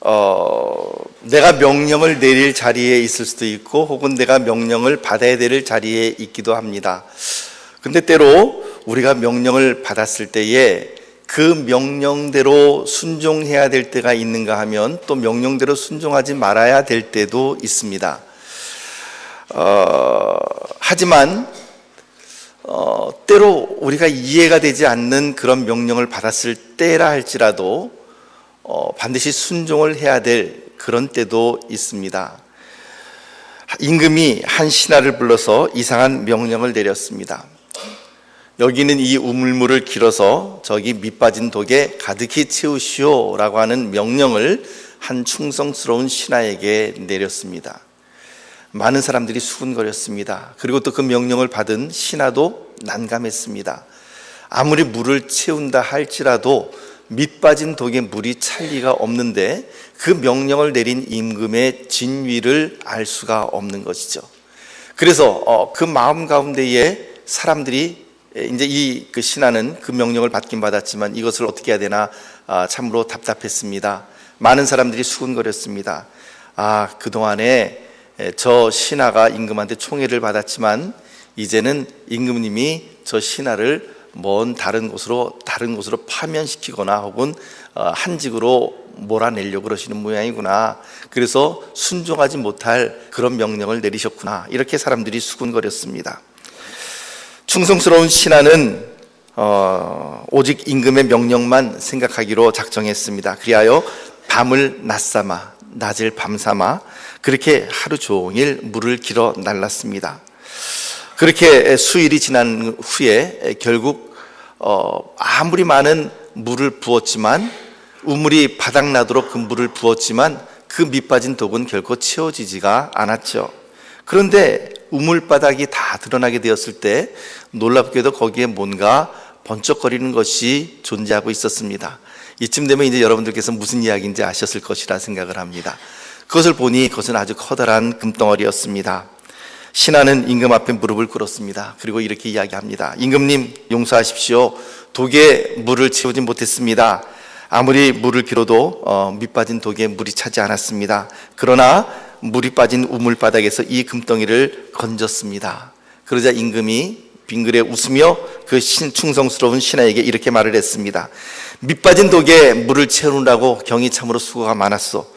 어, 내가 명령을 내릴 자리에 있을 수도 있고 혹은 내가 명령을 받아야 될 자리에 있기도 합니다. 근데 때로 우리가 명령을 받았을 때에 그 명령대로 순종해야 될 때가 있는가 하면 또 명령대로 순종하지 말아야 될 때도 있습니다. 어, 하지만 어, 때로 우리가 이해가 되지 않는 그런 명령을 받았을 때라 할지라도 어, 반드시 순종을 해야 될 그런 때도 있습니다. 임금이 한 신하를 불러서 이상한 명령을 내렸습니다. 여기는 이 우물물을 길어서 저기 밑빠진 독에 가득히 채우시오라고 하는 명령을 한 충성스러운 신하에게 내렸습니다. 많은 사람들이 수군거렸습니다. 그리고 또 그 명령을 받은 신하도 난감했습니다. 아무리 물을 채운다 할지라도 밑빠진 독에 물이 찰 리가 없는데 그 명령을 내린 임금의 진위를 알 수가 없는 것이죠. 그래서 어, 그 마음 가운데에 사람들이 이제 이그 신하는 그 명령을 받긴 받았지만 이것을 어떻게 해야 되나 아, 참으로 답답했습니다. 많은 사람들이 수군거렸습니다. 아, 그동안에 저 신하가 임금한테 총애를 받았지만 이제는 임금님이 저 신하를 먼 다른 곳으로 다른 곳으로 파면시키거나 혹은 어, 한직으로 몰아내려고 그러시는 모양이구나. 그래서 순종하지 못할 그런 명령을 내리셨구나. 이렇게 사람들이 수군거렸습니다. 충성스러운 신하는 어, 오직 임금의 명령만 생각하기로 작정했습니다. 그리하여 밤을 낮삼아 낮을 밤삼아 그렇게 하루 종일 물을 길어 날랐습니다. 그렇게 수일이 지난 후에 결국 어, 아무리 많은 물을 부었지만 우물이 바닥나도록 그 물을 부었지만 그 밑빠진 독은 결코 채워지지가 않았죠. 그런데 우물 바닥이 다 드러나게 되었을 때 놀랍게도 거기에 뭔가 번쩍거리는 것이 존재하고 있었습니다. 이쯤 되면 이제 여러분들께서 무슨 이야기인지 아셨을 것이라 생각을 합니다. 그것을 보니 그것은 아주 커다란 금덩어리였습니다. 신하는 임금 앞에 무릎을 꿇었습니다. 그리고 이렇게 이야기합니다. 임금님 용서하십시오. 독에 물을 채우지 못했습니다. 아무리 물을 길어도 어, 밑 빠진 독에 물이 차지 않았습니다. 그러나 물이 빠진 우물 바닥에서 이 금덩이를 건졌습니다. 그러자 임금이 빙그레 웃으며 그 신, 충성스러운 신하에게 이렇게 말을 했습니다. 밑 빠진 독에 물을 채우느라고 경이 참으로 수고가 많았어.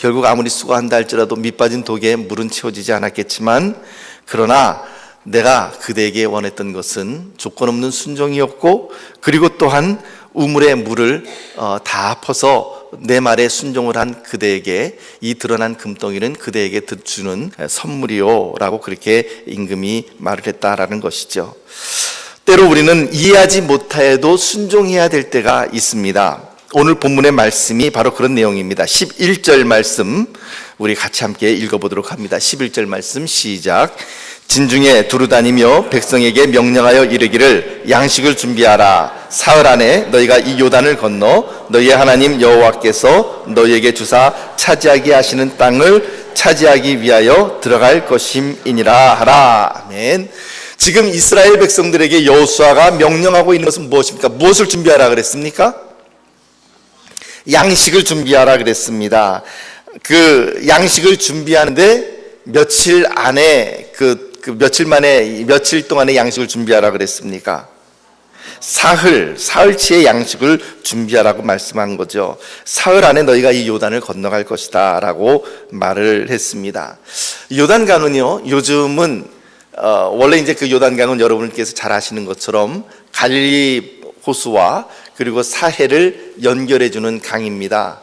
결국 아무리 수고한다 할지라도 밑빠진 독에 물은 채워지지 않았겠지만 그러나 내가 그대에게 원했던 것은 조건 없는 순종이었고 그리고 또한 우물의 물을 어, 다 퍼서 내 말에 순종을 한 그대에게 이 드러난 금덩이는 그대에게 주는 선물이요라고 그렇게 임금이 말을 했다라는 것이죠. 때로 우리는 이해하지 못해도 순종해야 될 때가 있습니다. 오늘 본문의 말씀이 바로 그런 내용입니다. 11절 말씀 우리 같이 함께 읽어보도록 합니다. 11절 말씀 시작. 진중에 두루 다니며 백성에게 명령하여 이르기를 양식을 준비하라. 사흘 안에 너희가 이 요단을 건너 너희의 하나님 여호와께서 너희에게 주사 차지하게 하시는 땅을 차지하기 위하여 들어갈 것임이니라 하라. 아멘. 지금 이스라엘 백성들에게 여호수아가 명령하고 있는 것은 무엇입니까? 무엇을 준비하라 그랬습니까? 양식을 준비하라 그랬습니다. 그 양식을 준비하는데 며칠 안에 그, 그 며칠 만에 며칠 동안의 양식을 준비하라 그랬습니까? 사흘, 사흘치의 양식을 준비하라고 말씀한 거죠. 사흘 안에 너희가 이 요단을 건너갈 것이다 라고 말을 했습니다. 요단강은요, 요즘은, 어, 원래 이제 그 요단강은 여러분께서 잘 아시는 것처럼 갈릴리 호수와 그리고 사해를 연결해 주는 강입니다.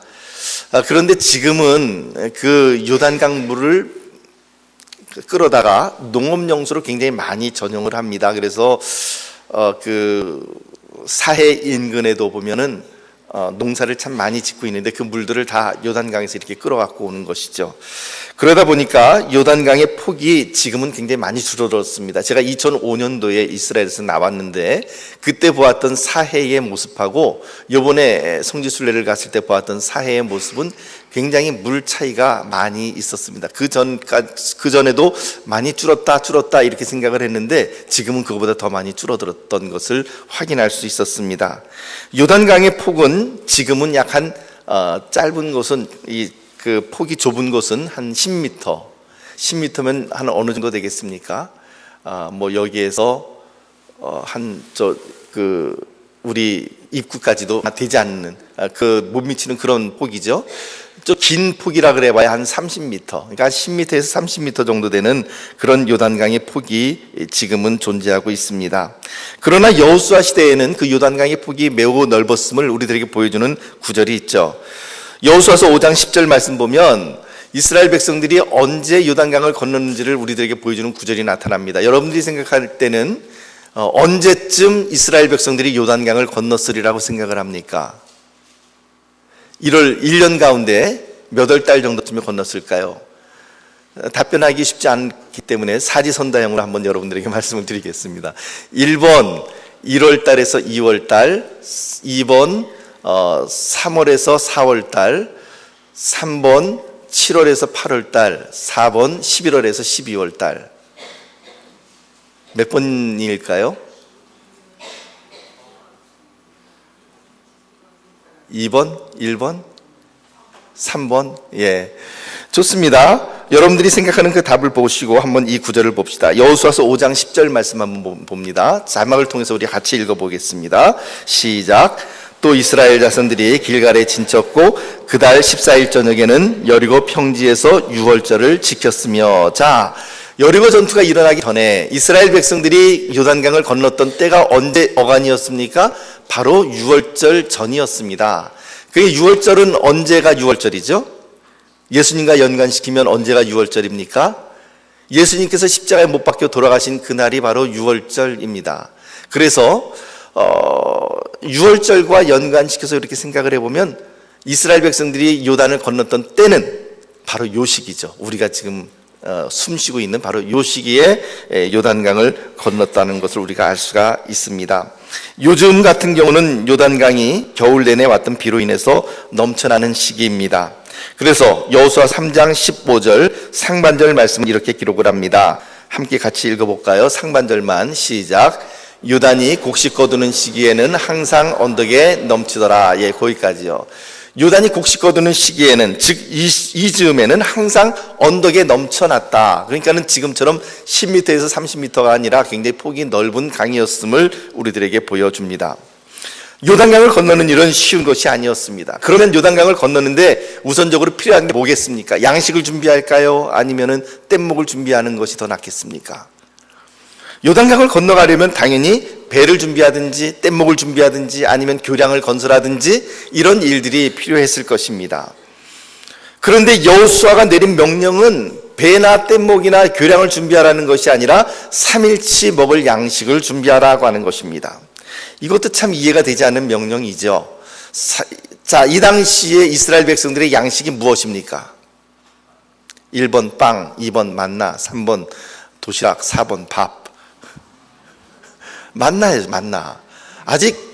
아, 그런데 지금은 그 요단강 물을 끌어다가 농업용수로 굉장히 많이 전용을 합니다. 그래서 어, 그 사해 인근에도 보면은 어, 농사를 참 많이 짓고 있는데 그 물들을 다 요단강에서 이렇게 끌어갖고 오는 것이죠. 그러다 보니까 요단강의 폭이 지금은 굉장히 많이 줄어들었습니다. 제가 2005년도에 이스라엘에서 나왔는데 그때 보았던 사해의 모습하고 요번에 성지순례를 갔을 때 보았던 사해의 모습은 굉장히 물 차이가 많이 있었습니다. 그 전, 그 전에도 많이 줄었다, 줄었다 이렇게 생각을 했는데 지금은 그거보다 더 많이 줄어들었던 것을 확인할 수 있었습니다. 요단강의 폭은 지금은 약한 어, 짧은 곳은 이 그 폭이 좁은 곳은 한 10m, 10m면 한 어느 정도 되겠습니까? 아, 뭐 여기에서 어, 한저 그 우리 입구까지도 되지 않는 아, 그못 미치는 그런 폭이죠. 저긴 폭이라 그래 봐야 한 30m. 그러니까 10m에서 30m 정도 되는 그런 요단강의 폭이 지금은 존재하고 있습니다. 그러나 여호수아 시대에는 그 요단강의 폭이 매우 넓었음을 우리들에게 보여주는 구절이 있죠. 여호수아서 5장 10절 말씀 보면 이스라엘 백성들이 언제 요단강을 건넜는지를 우리들에게 보여주는 구절이 나타납니다. 여러분들이 생각할 때는 어, 언제쯤 이스라엘 백성들이 요단강을 건넜으리라고 생각을 합니까? 1월 1년 가운데 몇 월 달 정도쯤에 건넜을까요? 어, 답변하기 쉽지 않기 때문에 사지선다형으로 한번 여러분들에게 말씀을 드리겠습니다. 1번 1월 달에서 2월 달, 2번 어, 3월에서 4월 달, 3번 7월에서 8월 달, 4번 11월에서 12월 달. 몇 번일까요? 2번, 1번, 3번. 예. 좋습니다. 여러분들이 생각하는 그 답을 보시고 한번 이 구절을 봅시다. 여호수아서 5장 10절 말씀 한번 봅니다. 자막을 통해서 우리 같이 읽어 보겠습니다. 시작. 또 이스라엘 자손들이 길갈에 진쳤고 그달 14일 저녁에는 여리고 평지에서 유월절을 지켰으며 자 여리고 전투가 일어나기 전에 이스라엘 백성들이 요단강을 건넜던 때가 언제 어간이었습니까? 바로 유월절 전이었습니다. 그 유월절은 언제가 유월절이죠? 예수님과 연관시키면 언제가 유월절입니까? 예수님께서 십자가에 못 박혀 돌아가신 그날이 바로 유월절입니다. 그래서 어, 유월절과 연관시켜서 이렇게 생각을 해보면 이스라엘 백성들이 요단을 건넜던 때는 바로 요 시기죠. 우리가 지금 어, 숨쉬고 있는 바로 요 시기에 에, 요단강을 건넜다는 것을 우리가 알 수가 있습니다. 요즘 같은 경우는 요단강이 겨울 내내 왔던 비로 인해서 넘쳐나는 시기입니다. 그래서 여호수아 3장 15절 상반절 말씀을 이렇게 기록을 합니다. 함께 같이 읽어볼까요? 상반절만 시작. 요단이 곡식 거두는 시기에는 항상 언덕에 넘치더라. 예, 거기까지요. 요단이 곡식 거두는 시기에는 즉 이, 이 즈음에는 항상 언덕에 넘쳐났다. 그러니까는 지금처럼 10m에서 30m가 아니라 굉장히 폭이 넓은 강이었음을 우리들에게 보여줍니다. 요단강을 건너는 일은 쉬운 것이 아니었습니다. 그러면 요단강을 건너는데 우선적으로 필요한 게 뭐겠습니까? 양식을 준비할까요? 아니면은 뗏목을 준비하는 것이 더 낫겠습니까? 요단강을 건너가려면 당연히 배를 준비하든지 뗏목을 준비하든지 아니면 교량을 건설하든지 이런 일들이 필요했을 것입니다. 그런데 여호수아가 내린 명령은 배나 뗏목이나 교량을 준비하라는 것이 아니라 3일치 먹을 양식을 준비하라고 하는 것입니다. 이것도 참 이해가 되지 않는 명령이죠. 자, 이 당시에 이스라엘 백성들의 양식이 무엇입니까? 1번 빵, 2번 만나, 3번 도시락, 4번 밥. 만나예요, 만나. 아직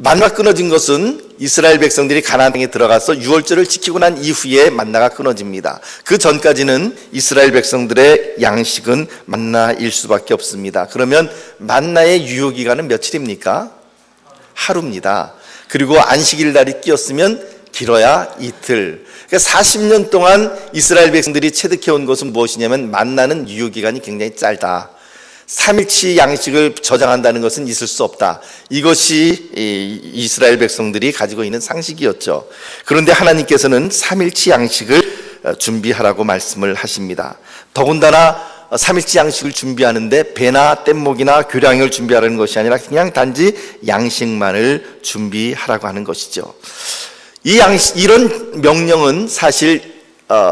만나 끊어진 것은 이스라엘 백성들이 가나안 땅에 들어가서 유월절을 지키고 난 이후에 만나가 끊어집니다. 그 전까지는 이스라엘 백성들의 양식은 만나일 수밖에 없습니다. 그러면 만나의 유효 기간은 며칠입니까? 하루입니다. 그리고 안식일 날이 끼었으면 길어야 이틀. 그러니까 40년 동안 이스라엘 백성들이 체득해 온 것은 무엇이냐면 만나는 유효 기간이 굉장히 짧다. 3일치 양식을 저장한다는 것은 있을 수 없다. 이것이 이스라엘 백성들이 가지고 있는 상식이었죠. 그런데 하나님께서는 3일치 양식을 어, 준비하라고 말씀을 하십니다. 더군다나 3일치 양식을 준비하는데 배나 뗏목이나 교량을 준비하라는 것이 아니라 그냥 단지 양식만을 준비하라고 하는 것이죠. 이 양식, 이런 명령은 사실 어,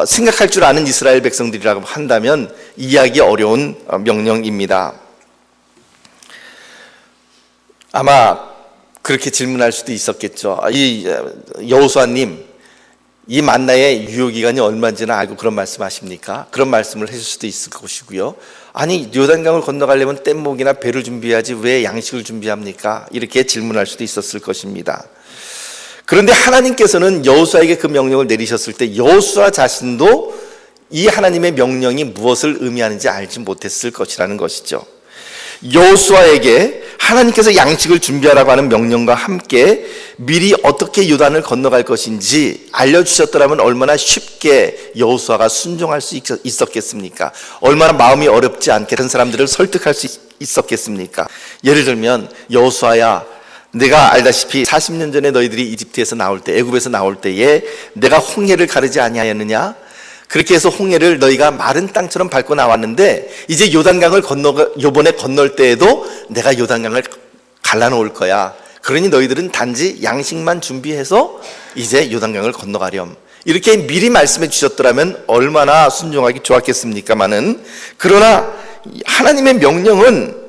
생각할 줄 아는 이스라엘 백성들이라고 한다면 이해하기 어려운 어, 명령입니다. 아마 그렇게 질문할 수도 있었겠죠. 아, 이 어, 여호수아님, 이 만나의 유효 기간이 얼마인지는 알고 그런 말씀하십니까? 그런 말씀을 해줄 수도 있을 것이고요. 아니 요단강을 건너가려면 뗏목이나 배를 준비해야지 왜 양식을 준비합니까? 이렇게 질문할 수도 있었을 것입니다. 그런데 하나님께서는 여호수아에게 그 명령을 내리셨을 때 여호수아 자신도 이 하나님의 명령이 무엇을 의미하는지 알지 못했을 것이라는 것이죠. 여호수아에게 하나님께서 양식을 준비하라고 하는 명령과 함께 미리 어떻게 요단을 건너갈 것인지 알려주셨더라면 얼마나 쉽게 여호수아가 순종할 수 있- 있었겠습니까? 얼마나 마음이 어렵지 않게 다른 사람들을 설득할 수 있- 있었겠습니까? 예를 들면 여호수아야 내가 알다시피 40년 전에 너희들이 이집트에서 나올 때 애굽에서 나올 때에 내가 홍해를 가르지 아니하였느냐? 그렇게 해서 홍해를 너희가 마른 땅처럼 밟고 나왔는데 이제 요단강을 건너 요번에 건널 때에도 내가 요단강을 갈라놓을 거야. 그러니 너희들은 단지 양식만 준비해서 이제 요단강을 건너가렴. 이렇게 미리 말씀해 주셨더라면 얼마나 순종하기 좋았겠습니까마는 그러나 하나님의 명령은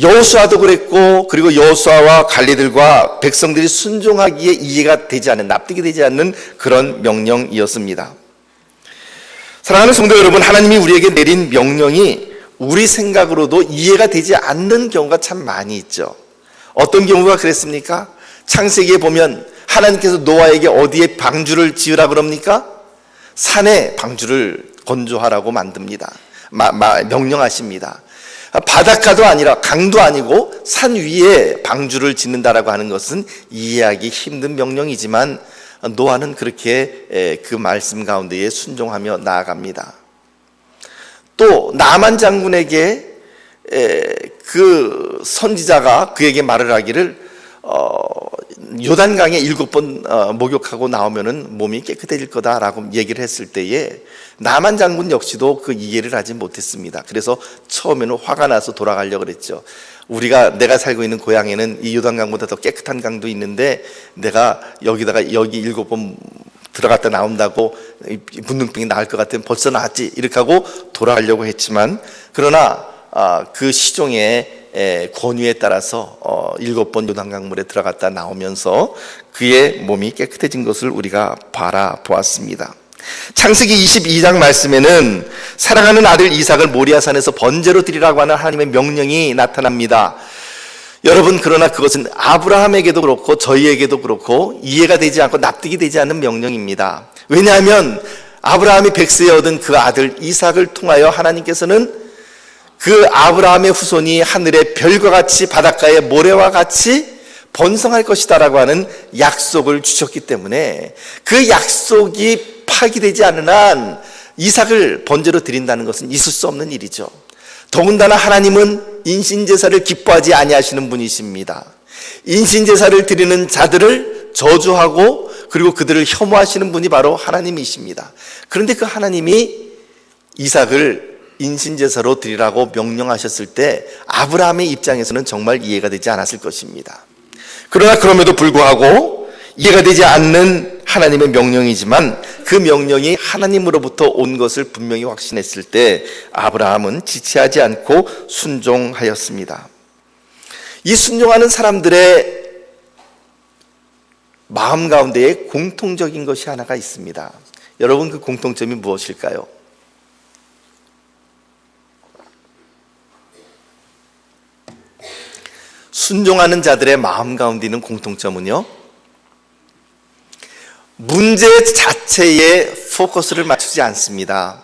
여호수아도 그랬고 그리고 여호수아와 관리들과 백성들이 순종하기에 이해가 되지 않는 납득이 되지 않는 그런 명령이었습니다. 사랑하는 성도 여러분, 하나님이 우리에게 내린 명령이 우리 생각으로도 이해가 되지 않는 경우가 참 많이 있죠. 어떤 경우가 그랬습니까? 창세기에 보면 하나님께서 노아에게 어디에 방주를 지으라 그럽니까? 산에 방주를 건조하라고 만듭니다. 마- 마- 명령하십니다. 바닷가도 아니라 강도 아니고 산 위에 방주를 짓는다라고 하는 것은 이해하기 힘든 명령이지만 노아는 그렇게 에, 그 말씀 가운데에 순종하며 나아갑니다. 또 나만 장군에게 에, 그 선지자가 그에게 말을 하기를 어, 요단강에 일곱 번 어, 목욕하고 나오면은 몸이 깨끗해질 거다라고 얘기를 했을 때에 나만 장군 역시도 그 이해를 하지 못했습니다. 그래서 처음에는 화가 나서 돌아가려고 그랬죠. 우리가 내가 살고 있는 고향에는 이 요단강보다 더 깨끗한 강도 있는데 내가 여기다가 여기 일곱 번 들어갔다 나온다고 이 분등병이 나을 것 같으면 벌써 나았지 이렇게 하고 돌아가려고 했지만 그러나 아, 그 시종의 에, 권위에 따라서 어, 일곱 번 요단 강물에 들어갔다 나오면서 그의 몸이 깨끗해진 것을 우리가 바라보았습니다. 창세기 22장 말씀에는 사랑하는 아들 이삭을 모리아산에서 번제로 드리라고 하는 하나님의 명령이 나타납니다. 여러분 그러나 그것은 아브라함에게도 그렇고 저희에게도 그렇고 이해가 되지 않고 납득이 되지 않는 명령입니다. 왜냐하면 아브라함이 백세에 얻은 그 아들 이삭을 통하여 하나님께서는 그 아브라함의 후손이 하늘의 별과 같이 바닷가의 모래와 같이 번성할 것이다라고 하는 약속을 주셨기 때문에 그 약속이 파기되지 않는 한 이삭을 번제로 드린다는 것은 있을 수 없는 일이죠. 더군다나 하나님은 인신 제사를 기뻐하지 아니하시는 분이십니다. 인신 제사를 드리는 자들을 저주하고 그리고 그들을 혐오하시는 분이 바로 하나님이십니다. 그런데 그 하나님이 이삭을 인신제사로 드리라고 명령하셨을 때 아브라함의 입장에서는 정말 이해가 되지 않았을 것입니다. 그러나 그럼에도 불구하고 이해가 되지 않는 하나님의 명령이지만 그 명령이 하나님으로부터 온 것을 분명히 확신했을 때 아브라함은 지체하지 않고 순종하였습니다. 이 순종하는 사람들의 마음 가운데에 공통적인 것이 하나가 있습니다. 여러분 그 공통점이 무엇일까요? 순종하는 자들의 마음 가운데 있는 공통점은요. 문제 자체에 포커스를 맞추지 않습니다.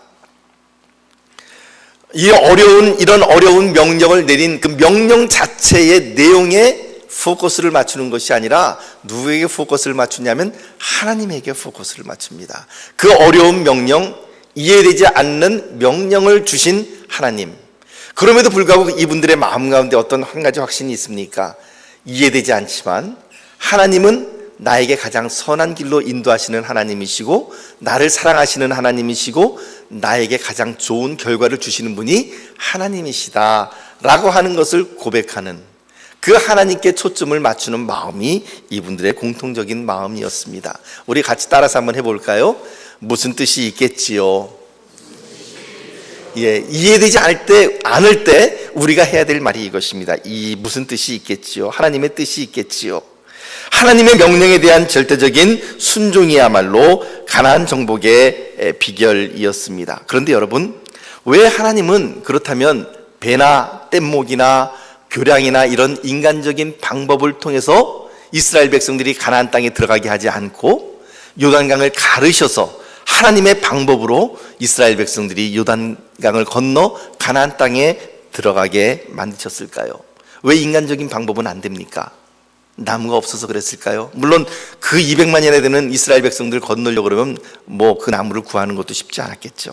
이 어려운 이런 어려운 명령을 내린 그 명령 자체의 내용에 포커스를 맞추는 것이 아니라 누구에게 포커스를 맞추냐면 하나님에게 포커스를 맞춥니다. 그 어려운 명령, 이해되지 않는 명령을 주신 하나님. 그럼에도 불구하고 이분들의 마음 가운데 어떤 한 가지 확신이 있습니까? 이해되지 않지만 하나님은 나에게 가장 선한 길로 인도하시는 하나님이시고 나를 사랑하시는 하나님이시고 나에게 가장 좋은 결과를 주시는 분이 하나님이시다라고 하는 것을 고백하는 그 하나님께 초점을 맞추는 마음이 이분들의 공통적인 마음이었습니다. 우리 같이 따라서 한번 해볼까요? 무슨 뜻이 있겠지요? 예, 이해되지 않을 때, 않을 때 우리가 해야 될 말이 이것입니다. 이 무슨 뜻이 있겠지요? 하나님의 뜻이 있겠지요? 하나님의 명령에 대한 절대적인 순종이야말로 가나안 정복의 비결이었습니다. 그런데 여러분, 왜 하나님은 그렇다면 배나 뗏목이나 교량이나 이런 인간적인 방법을 통해서 이스라엘 백성들이 가나안 땅에 들어가게 하지 않고 요단강을 가르셔서 하나님의 방법으로 이스라엘 백성들이 요단강을 건너 가나안 땅에 들어가게 만드셨을까요? 왜 인간적인 방법은 안 됩니까? 나무가 없어서 그랬을까요? 물론 그 200만이나 되는 이스라엘 백성들 건너려고 그러면 뭐 그 나무를 구하는 것도 쉽지 않았겠죠.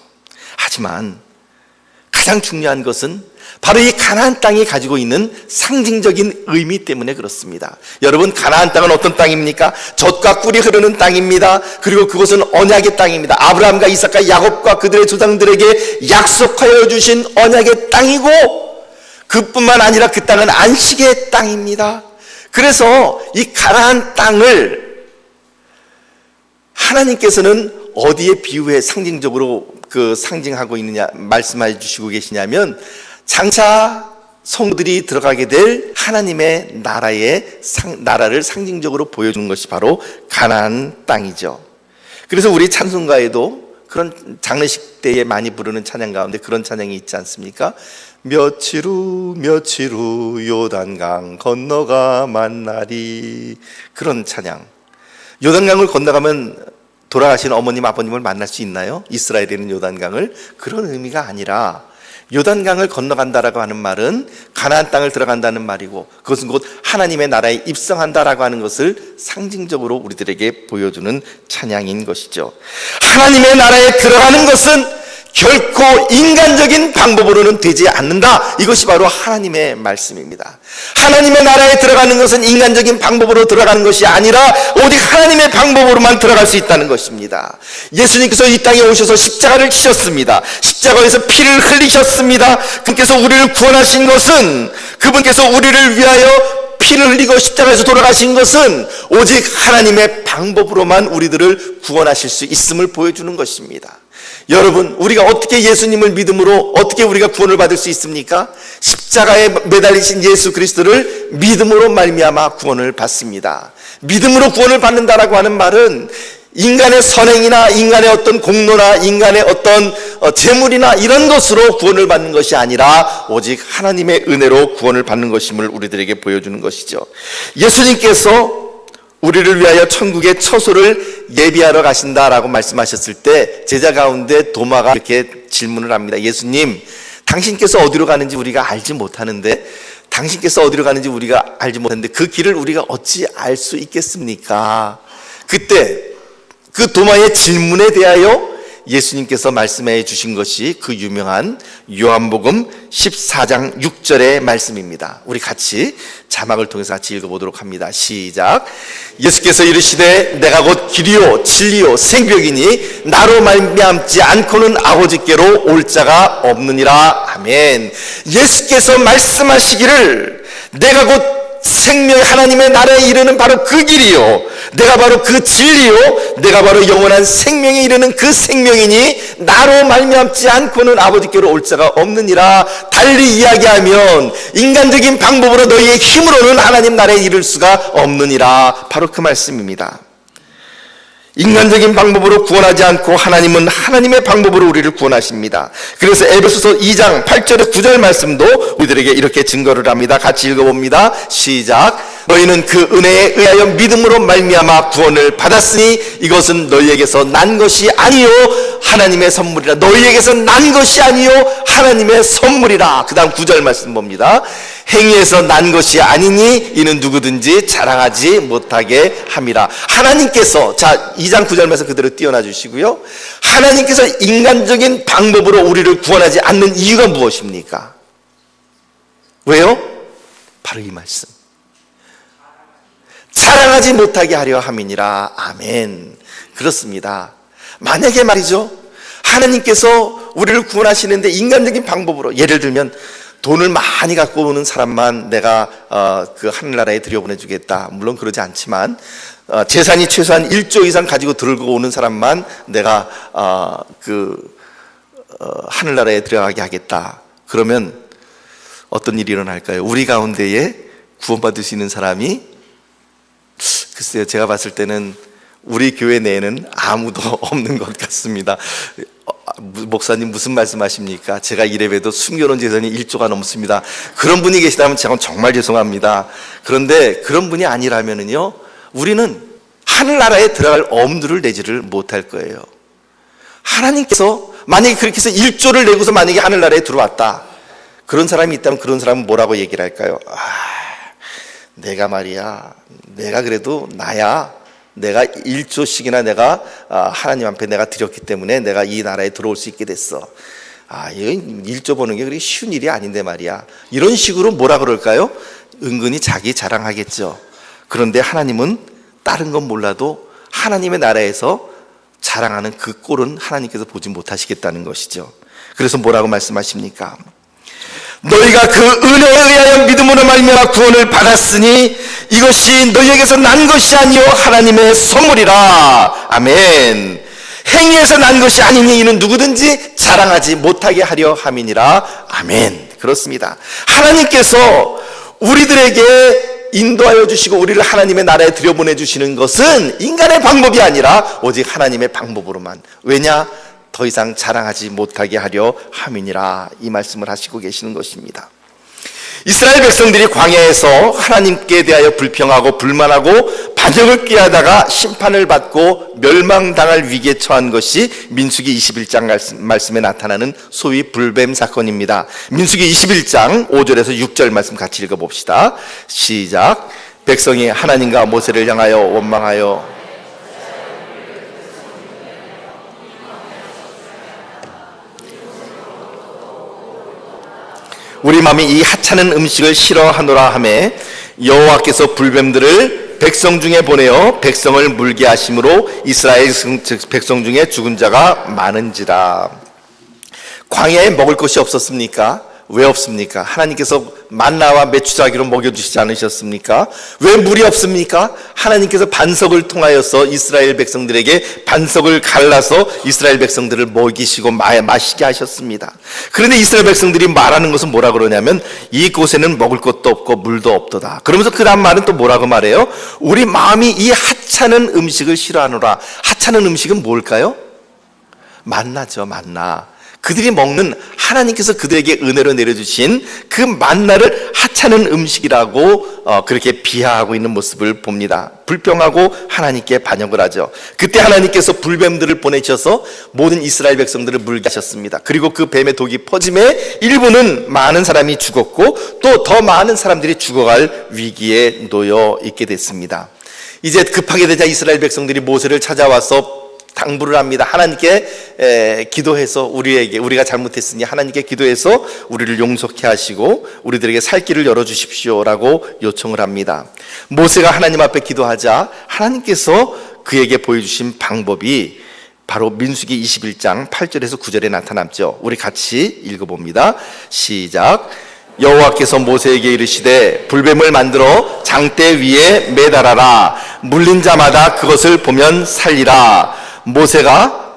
하지만 가장 중요한 것은 바로 이 가나안 땅이 가지고 있는 상징적인 의미 때문에 그렇습니다. 여러분 가나안 땅은 어떤 땅입니까? 젖과 꿀이 흐르는 땅입니다. 그리고 그것은 언약의 땅입니다. 아브라함과 이삭과 야곱과 그들의 조상들에게 약속하여 주신 언약의 땅이고 그뿐만 아니라 그 땅은 안식의 땅입니다. 그래서 이 가나안 땅을 하나님께서는 어디에 비유해 상징적으로 그 상징하고 있느냐 말씀해 주시고 계시냐면 장차 성도들이 들어가게 될 하나님의 나라의 상, 나라를 상징적으로 보여주는 것이 바로 가나안 땅이죠. 그래서 우리 찬송가에도 그런 장례식 때에 많이 부르는 찬양 가운데 그런 찬양이 있지 않습니까? 며칠 후 며칠 후 요단강 건너가 만나리 그런 찬양. 요단강을 건너가면 돌아가신 어머님 아버님을 만날 수 있나요? 이스라엘에는 요단강을 그런 의미가 아니라 요단강을 건너간다라고 하는 말은 가나안 땅을 들어간다는 말이고 그것은 곧 하나님의 나라에 입성한다라고 하는 것을 상징적으로 우리들에게 보여주는 찬양인 것이죠. 하나님의 나라에 들어가는 것은 결코 인간적인 방법으로는 되지 않는다. 이것이 바로 하나님의 말씀입니다. 하나님의 나라에 들어가는 것은 인간적인 방법으로 들어가는 것이 아니라 오직 하나님의 방법으로만 들어갈 수 있다는 것입니다. 예수님께서 이 땅에 오셔서 십자가를 지셨습니다. 십자가에서 피를 흘리셨습니다. 그분께서 우리를 구원하신 것은 그분께서 우리를 위하여 피를 흘리고 십자가에서 돌아가신 것은 오직 하나님의 방법으로만 우리들을 구원하실 수 있음을 보여주는 것입니다. 여러분, 우리가 어떻게 예수님을 믿음으로 어떻게 우리가 구원을 받을 수 있습니까? 십자가에 매달리신 예수 그리스도를 믿음으로 말미암아 구원을 받습니다. 믿음으로 구원을 받는다라고 하는 말은 인간의 선행이나 인간의 어떤 공로나 인간의 어떤 어, 재물이나 이런 것으로 구원을 받는 것이 아니라 오직 하나님의 은혜로 구원을 받는 것임을 우리들에게 보여주는 것이죠. 예수님께서 우리를 위하여 천국의 처소를 예비하러 가신다라고 말씀하셨을 때 제자 가운데 도마가 이렇게 질문을 합니다. 예수님, 당신께서 어디로 가는지 우리가 알지 못하는데 당신께서 어디로 가는지 우리가 알지 못하는데 그 길을 우리가 어찌 알 수 있겠습니까? 그때 그 도마의 질문에 대하여 예수님께서 말씀해 주신 것이 그 유명한 요한복음 14장 6절의 말씀입니다. 우리 같이 자막을 통해서 같이 읽어보도록 합니다. 시작. 예수께서 이르시되 내가 곧 길이요 진리요 생벽이니 나로 말미암지 않고는 아버지께로 올 자가 없느니라. 아멘. 예수께서 말씀하시기를 내가 곧 생명 하나님의 나라에 이르는 바로 그 길이요. 내가 바로 그 진리요. 내가 바로 영원한 생명에 이르는 그 생명이니 나로 말미암지 않고는 아버지께로 올 자가 없느니라. 달리 이야기하면 인간적인 방법으로 너희의 힘으로는 하나님 나라에 이를 수가 없느니라. 바로 그 말씀입니다. 인간적인 방법으로 구원하지 않고 하나님은 하나님의 방법으로 우리를 구원하십니다. 그래서 에베소서 2장 8절의 9절 말씀도 우리들에게 이렇게 증거를 합니다. 같이 읽어봅니다. 시작. 너희는 그 은혜에 의하여 믿음으로 말미암아 구원을 받았으니 이것은 너희에게서 난 것이 아니요 하나님의 선물이라. 너희에게서 난 것이 아니요 하나님의 선물이라. 그다음 9절 말씀 봅니다. 행위에서 난 것이 아니니 이는 누구든지 자랑하지 못하게 함이라. 하나님께서 자 2장 9절 말씀 그대로 띄어놔 주시고요. 하나님께서 인간적인 방법으로 우리를 구원하지 않는 이유가 무엇입니까? 왜요? 바로 이 말씀. 자랑하지 못하게 하려 함이니라. 아멘. 그렇습니다. 만약에 말이죠. 하나님께서 우리를 구원하시는데 인간적인 방법으로 예를 들면 돈을 많이 갖고 오는 사람만 내가 어, 그 하늘나라에 들여보내주겠다. 물론 그러지 않지만 어, 재산이 최소한 1조 이상 가지고 들고 오는 사람만 내가 어, 그 어, 하늘나라에 들어가게 하겠다. 그러면 어떤 일이 일어날까요? 우리 가운데에 구원받을 수 있는 사람이 글쎄요, 제가 봤을 때는 우리 교회 내에는 아무도 없는 것 같습니다. 어, 목사님 무슨 말씀하십니까? 제가 이래봬도 숨겨놓은 재산이 1조가 넘습니다. 그런 분이 계시다면 제가 정말 죄송합니다. 그런데 그런 분이 아니라면은요, 우리는 하늘나라에 들어갈 엄두를 내지를 못할 거예요. 하나님께서 만약에 그렇게 해서 1조를 내고서 만약에 하늘나라에 들어왔다. 그런 사람이 있다면 그런 사람은 뭐라고 얘기를 할까요? 아, 내가 말이야, 내가 그래도 나야. 내가 1조씩이나 내가 아, 하나님 앞에 내가 드렸기 때문에 내가 이 나라에 들어올 수 있게 됐어. 아, 이건 1조 버는 게 그렇게 쉬운 일이 아닌데 말이야. 이런 식으로 뭐라 그럴까요? 은근히 자기 자랑하겠죠. 그런데 하나님은 다른 건 몰라도 하나님의 나라에서 자랑하는 그 꼴은 하나님께서 보지 못하시겠다는 것이죠. 그래서 뭐라고 말씀하십니까? 너희가 그 은혜에 의하여 믿음으로 말미암아 구원을 받았으니 이것이 너희에게서 난 것이 아니요 하나님의 선물이라. 아멘. 행위에서 난 것이 아니니 이는 누구든지 자랑하지 못하게 하려 함이니라. 아멘. 그렇습니다. 하나님께서 우리들에게 인도하여 주시고 우리를 하나님의 나라에 들여보내 주시는 것은 인간의 방법이 아니라 오직 하나님의 방법으로만. 왜냐? 더 이상 자랑하지 못하게 하려 함이니라 이 말씀을 하시고 계시는 것입니다. 이스라엘 백성들이 광야에서 하나님께 대하여 불평하고 불만하고 반역을 꾀하다가 심판을 받고 멸망당할 위기에 처한 것이 민수기 21장 말씀에 나타나는 소위 불뱀 사건입니다. 민수기 21장 5절에서 6절 말씀 같이 읽어봅시다. 시작. 백성이 하나님과 모세를 향하여 원망하여 우리 마음이 이 하찮은 음식을 싫어하노라 하매 여호와께서 불뱀들을 백성 중에 보내어 백성을 물게 하심으로 이스라엘 백성 중에 죽은 자가 많은지라 광야에 먹을 것이 없었습니까? 왜 없습니까? 하나님께서 만나와 메추자기로 먹여주시지 않으셨습니까? 왜 물이 없습니까? 하나님께서 반석을 통하여서 이스라엘 백성들에게 반석을 갈라서 이스라엘 백성들을 먹이시고 마시게 하셨습니다. 그런데 이스라엘 백성들이 말하는 것은 뭐라 그러냐면 이곳에는 먹을 것도 없고 물도 없도다. 그러면서 그 다음 말은 또 뭐라고 말해요? 우리 마음이 이 하찮은 음식을 싫어하노라. 하찮은 음식은 뭘까요? 만나죠, 만나. 그들이 먹는 하나님께서 그들에게 은혜로 내려주신 그 만나를 하찮은 음식이라고 어, 그렇게 비하하고 있는 모습을 봅니다. 불평하고 하나님께 반역을 하죠. 그때 하나님께서 불뱀들을 보내셔서 모든 이스라엘 백성들을 물게 하셨습니다. 그리고 그 뱀의 독이 퍼짐에 일부는 많은 사람이 죽었고 또 더 많은 사람들이 죽어갈 위기에 놓여 있게 됐습니다. 이제 급하게 되자 이스라엘 백성들이 모세를 찾아와서 당부를 합니다. 하나님께 기도해서 우리에게 우리가 잘못했으니 하나님께 기도해서 우리를 용서케 하시고 우리들에게 살 길을 열어 주십시오라고 요청을 합니다. 모세가 하나님 앞에 기도하자 하나님께서 그에게 보여주신 방법이 바로 민수기 21장 8절에서 9절에 나타남죠. 우리 같이 읽어봅니다. 시작. 여호와께서 모세에게 이르시되 불뱀을 만들어 장대 위에 매달아라 물린 자마다 그것을 보면 살리라 모세가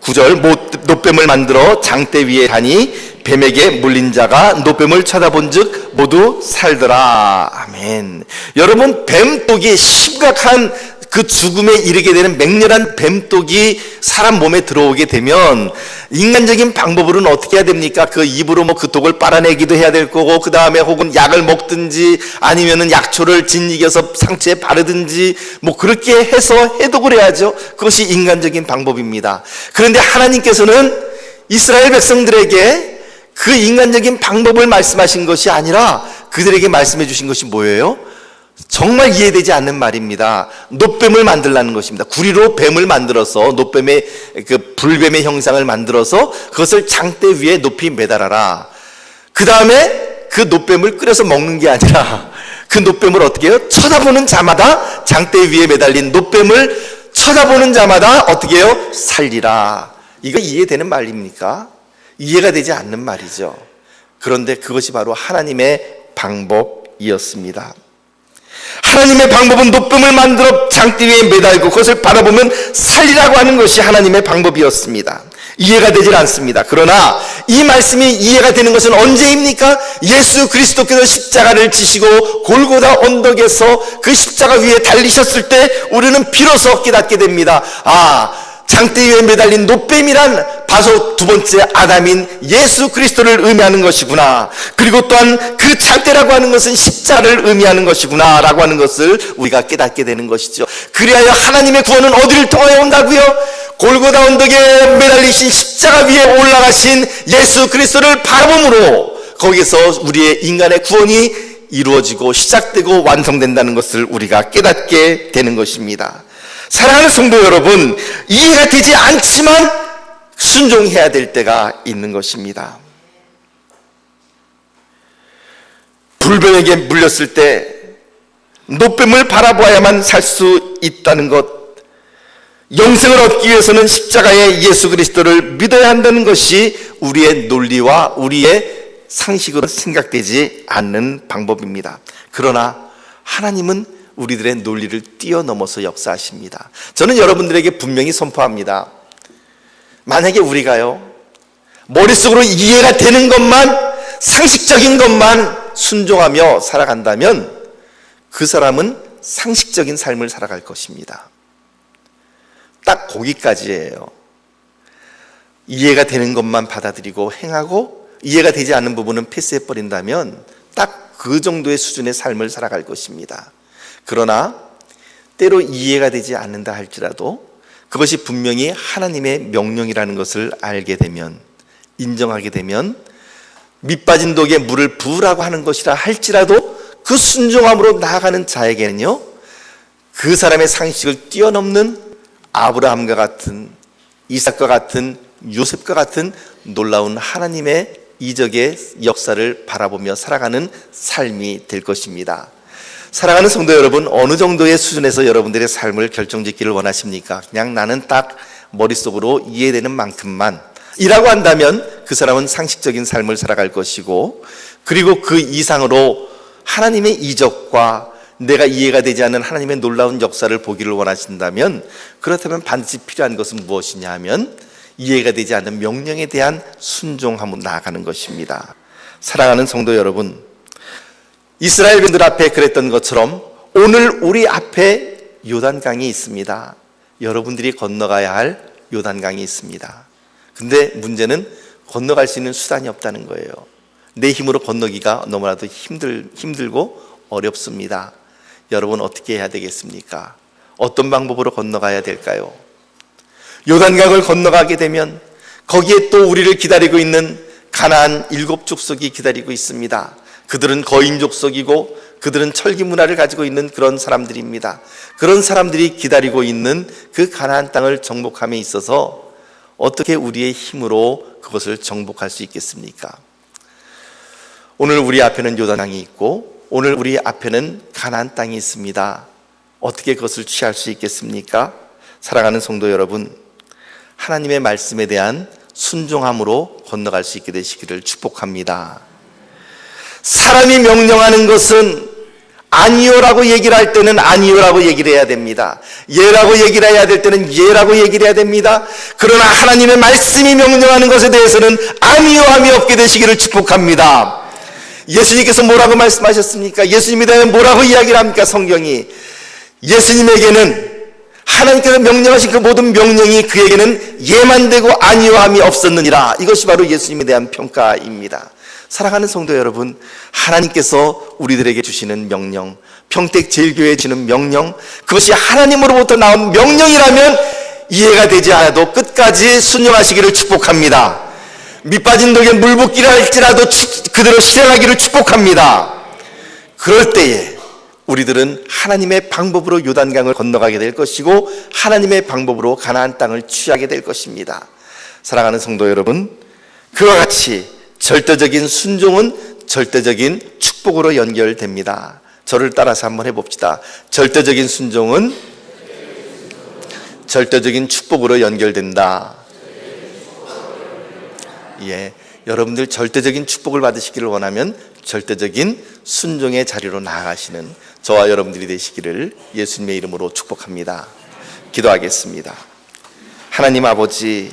구절 노뱀을 만들어 장대 위에 다니 뱀에게 물린 자가 노뱀을 쳐다본즉 모두 살더라. 아멘. 여러분 뱀독이 심각한 그 죽음에 이르게 되는 맹렬한 뱀독이 사람 몸에 들어오게 되면 인간적인 방법으로는 어떻게 해야 됩니까? 그 입으로 뭐 그 독을 빨아내기도 해야 될 거고 그 다음에 혹은 약을 먹든지 아니면은 약초를 진이겨서 상처에 바르든지 뭐 그렇게 해서 해독을 해야죠. 그것이 인간적인 방법입니다. 그런데 하나님께서는 이스라엘 백성들에게 그 인간적인 방법을 말씀하신 것이 아니라 그들에게 말씀해 주신 것이 뭐예요? 정말 이해되지 않는 말입니다. 노뱀을 만들라는 것입니다. 구리로 뱀을 만들어서 노뱀의 그 불뱀의 형상을 만들어서 그것을 장대 위에 높이 매달아라. 그 다음에 그 노뱀을 끓여서 먹는 게 아니라 그 노뱀을 어떻게 해요? 쳐다보는 자마다 장대 위에 매달린 노뱀을 쳐다보는 자마다 어떻게 해요? 살리라. 이거 이해되는 말입니까? 이해가 되지 않는 말이죠. 그런데 그것이 바로 하나님의 방법이었습니다. 하나님의 방법은 노쁨을 만들어 장대 위에 매달고 그것을 바라보면 살리라고 하는 것이 하나님의 방법이었습니다. 이해가 되질 않습니다. 그러나 이 말씀이 이해가 되는 것은 언제입니까? 예수 그리스도께서 십자가를 지시고 골고다 언덕에서 그 십자가 위에 달리셨을 때 우리는 비로소 깨닫게 됩니다. 아, 장대 위에 매달린 노뱀이란 바로 두 번째 아담인 예수 그리스도를 의미하는 것이구나. 그리고 또한 그 장대라고 하는 것은 십자를 의미하는 것이구나. 라고 하는 것을 우리가 깨닫게 되는 것이죠. 그리하여 하나님의 구원은 어디를 통하여 온다고요? 골고다 언덕에 매달리신 십자가 위에 올라가신 예수 그리스도를 바라봄으로 거기서 우리의 인간의 구원이 이루어지고 시작되고 완성된다는 것을 우리가 깨닫게 되는 것입니다. 사랑하는 성도 여러분, 이해가 되지 않지만 순종해야 될 때가 있는 것입니다. 불변에게 물렸을 때 노뱀을 바라보아야만 살 수 있다는 것, 영생을 얻기 위해서는 십자가의 예수 그리스도를 믿어야 한다는 것이 우리의 논리와 우리의 상식으로 생각되지 않는 방법입니다. 그러나 하나님은 우리들의 논리를 뛰어넘어서 역사하십니다. 저는 여러분들에게 분명히 선포합니다. 만약에 우리가요, 머릿속으로 이해가 되는 것만, 상식적인 것만 순종하며 살아간다면 그 사람은 상식적인 삶을 살아갈 것입니다. 딱 거기까지예요. 이해가 되는 것만 받아들이고 행하고 이해가 되지 않는 부분은 패스해 버린다면 딱 그 정도의 수준의 삶을 살아갈 것입니다. 그러나 때로 이해가 되지 않는다 할지라도 그것이 분명히 하나님의 명령이라는 것을 알게 되면 인정하게 되면 밑빠진 독에 물을 부으라고 하는 것이라 할지라도 그 순종함으로 나아가는 자에게는요 그 사람의 상식을 뛰어넘는 아브라함과 같은 이삭과 같은 요셉과 같은 놀라운 하나님의 이적의 역사를 바라보며 살아가는 삶이 될 것입니다. 사랑하는 성도 여러분, 어느 정도의 수준에서 여러분들의 삶을 결정짓기를 원하십니까? 그냥 나는 딱 머릿속으로 이해되는 만큼만 이라고 한다면 그 사람은 상식적인 삶을 살아갈 것이고 그리고 그 이상으로 하나님의 이적과 내가 이해가 되지 않는 하나님의 놀라운 역사를 보기를 원하신다면 그렇다면 반드시 필요한 것은 무엇이냐 하면 이해가 되지 않는 명령에 대한 순종함으로 나아가는 것입니다. 사랑하는 성도 여러분, 이스라엘 분들 앞에 그랬던 것처럼 오늘 우리 앞에 요단강이 있습니다. 여러분들이 건너가야 할 요단강이 있습니다. 근데 문제는 건너갈 수 있는 수단이 없다는 거예요. 내 힘으로 건너기가 너무나도 힘들, 힘들고 어렵습니다. 여러분 어떻게 해야 되겠습니까? 어떤 방법으로 건너가야 될까요? 요단강을 건너가게 되면 거기에 또 우리를 기다리고 있는 가나안 일곱 족속이 기다리고 있습니다. 그들은 거인 족속이고 그들은 철기 문화를 가지고 있는 그런 사람들입니다. 그런 사람들이 기다리고 있는 그 가나안 땅을 정복함에 있어서 어떻게 우리의 힘으로 그것을 정복할 수 있겠습니까? 오늘 우리 앞에는 요단강이 있고 오늘 우리 앞에는 가나안 땅이 있습니다. 어떻게 그것을 취할 수 있겠습니까? 사랑하는 성도 여러분, 하나님의 말씀에 대한 순종함으로 건너갈 수 있게 되시기를 축복합니다. 사람이 명령하는 것은 아니요라고 얘기를 할 때는 아니요라고 얘기를 해야 됩니다. 예라고 얘기를 해야 될 때는 예라고 얘기를 해야 됩니다. 그러나 하나님의 말씀이 명령하는 것에 대해서는 아니요함이 없게 되시기를 축복합니다. 예수님께서 뭐라고 말씀하셨습니까? 예수님에 대해 뭐라고 이야기를 합니까? 성경이. 예수님에게는 하나님께서 명령하신 그 모든 명령이 그에게는 예만 되고 아니요함이 없었느니라. 이것이 바로 예수님에 대한 평가입니다. 사랑하는 성도 여러분, 하나님께서 우리들에게 주시는 명령, 평택 제일교회에 주는 명령, 그것이 하나님으로부터 나온 명령이라면 이해가 되지 않아도 끝까지 순종하시기를 축복합니다. 밑빠진 독에 물 붓기를 할지라도 그대로 실행하기를 축복합니다. 그럴 때에 우리들은 하나님의 방법으로 요단강을 건너가게 될 것이고 하나님의 방법으로 가나안 땅을 취하게 될 것입니다. 사랑하는 성도 여러분, 그와 같이 절대적인 순종은 절대적인 축복으로 연결됩니다. 저를 따라서 한번 해봅시다. 절대적인 순종은 절대적인 축복으로 연결된다. 예. 여러분들 절대적인 축복을 받으시기를 원하면 절대적인 순종의 자리로 나아가시는 저와 여러분들이 되시기를 예수님의 이름으로 축복합니다. 기도하겠습니다. 하나님 아버지,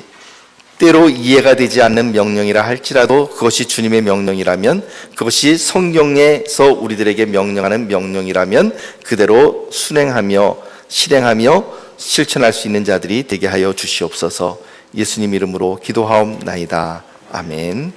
때로 이해가 되지 않는 명령이라 할지라도 그것이 주님의 명령이라면 그것이 성경에서 우리들에게 명령하는 명령이라면 그대로 순행하며 실행하며 실천할 수 있는 자들이 되게 하여 주시옵소서 예수님 이름으로 기도하옵나이다. 아멘.